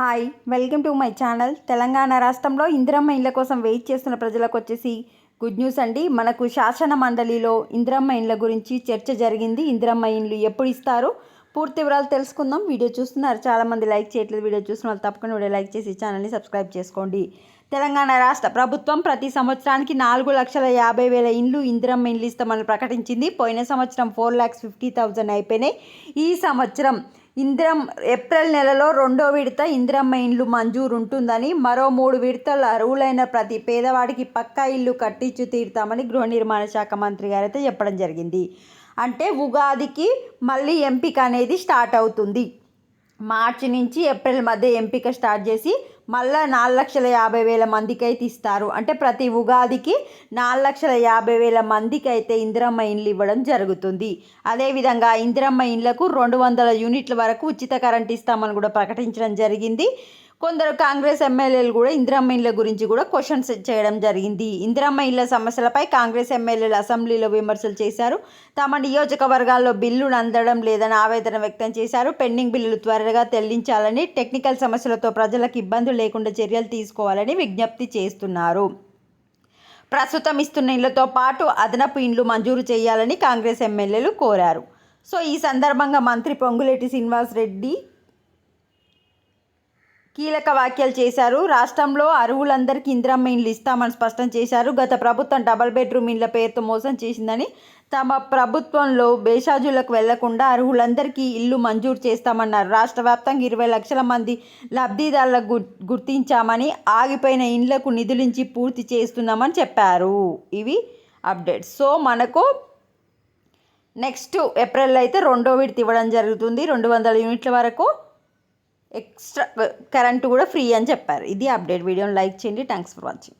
Hi welcome to my channel. Telangana రాష్ట్రంలో ఇందిరమ్మ ఇండ్ల కోసం వెయిట్ చేస్తున్న ప్రజలకు వచ్చేసి గుడ్ న్యూస్ అండి. మనకు శాసన మండలిలో ఇందిరమ్మ ఇండ్ల గురించి చర్చ జరిగింది. ఇందిరమ్మ ఇండ్లు ఎప్పుడు ఇస్తారు? పూర్తి వివరాలు తెలుసుకుందాం. వీడియో చూస్తున్నారు చాలామంది లైక్ చేయట్లేదు. వీడియో చూసిన వాళ్ళు తప్పకుండా వీడియో లైక్ చేసి ఛానల్ని సబ్స్క్రైబ్ చేసుకోండి. తెలంగాణ రాష్ట్ర ప్రభుత్వం ప్రతి సంవత్సరానికి నాలుగు లక్షల యాభై వేల ఇండ్లు ఇందిరమ్మ ఇండ్లు ఇస్తామని ప్రకటించింది. పోయిన సంవత్సరం ఫోర్ ల్యాక్స్ ఫిఫ్టీ థౌజండ్ అయిపోయినాయి. ఈ సంవత్సరం ఇందిరం ఏప్రిల్ నెలలో రెండో విడత ఇందిరమ్మ ఇండ్లు మంజూరు ఉంటుందని మరో మూడు విడతలు అర్హులైన ప్రతి పేదవాడికి పక్కా ఇల్లు కట్టించు తీరుతామని గృహ నిర్మాణ శాఖ మంత్రి గారు అయితే చెప్పడం జరిగింది. అంటే ఉగాదికి మళ్ళీ ఎంపిక అనేది స్టార్ట్ అవుతుంది. మార్చి నుంచి ఏప్రిల్ మధ్య ఎంపిక స్టార్ట్ చేసి మళ్ళీ నాలుగు లక్షల యాభై వేల మందికి అయితే ఇస్తారు అంటే ప్రతి ఉగాదికి నాలుగు లక్షల యాభై వేల మందికి అయితే ఇందిరమ్మ ఇండ్లు ఇవ్వడం జరుగుతుంది. అదేవిధంగా ఇందిరమ్మ ఇండ్లకు రెండు వందల యూనిట్ల వరకు ఉచిత కరెంట్ ఇస్తామని కూడా ప్రకటించడం జరిగింది. కొందరు కాంగ్రెస్ ఎమ్మెల్యేలు కూడా ఇందిరమ్మ ఇండ్ల గురించి కూడా క్వశ్చన్స్ చేయడం జరిగింది. ఇందిరమ్మ ఇళ్ళ సమస్యలపై కాంగ్రెస్ ఎమ్మెల్యేలు అసెంబ్లీలో విమర్శలు చేశారు. తమ నియోజకవర్గాల్లో బిల్లులు అందడం లేదని ఆవేదన వ్యక్తం చేశారు. పెండింగ్ బిల్లులు త్వరగా చెల్లించాలని టెక్నికల్ సమస్యలతో ప్రజలకు ఇబ్బందులు లేకుండా చర్యలు తీసుకోవాలని విజ్ఞప్తి చేస్తున్నారు. ప్రస్తుతం ఇస్తున్న ఇళ్ళతో పాటు అదనపు ఇండ్లు మంజూరు చేయాలని కాంగ్రెస్ ఎమ్మెల్యేలు కోరారు. సో ఈ సందర్భంగా మంత్రి పొంగులేటి శ్రీనివాస్ రెడ్డి కీలక వ్యాఖ్యలు చేశారు. రాష్ట్రంలో అరువులందరికీ ఇందిరమ్మ ఇండ్లు ఇస్తామని స్పష్టం చేశారు. గత ప్రభుత్వం డబల్ బెడ్రూమ్ ఇండ్ల పేరుతో మోసం చేసిందని తమ ప్రభుత్వంలో బేషాజులకు వెళ్ళకుండా అర్హులందరికీ ఇల్లు మంజూరు చేస్తామన్నారు. రాష్ట్ర వ్యాప్తంగా ఇరవై లక్షల మంది లబ్ధిదారులకు గుర్తించామని ఆగిపోయిన ఇండ్లకు నిధులించి పూర్తి చేస్తున్నామని చెప్పారు. ఇవి అప్డేట్స్. సో మనకు నెక్స్ట్ ఏప్రిల్ అయితే రెండో విడత ఇవ్వడం జరుగుతుంది. రెండు వందల యూనిట్ల వరకు ఎక్స్ట్రా కరెంటు కూడా ఫ్రీ అని చెప్పారు. ఇది అప్డేట్ వీడియోని లైక్ చేయండి. Thanks for watching.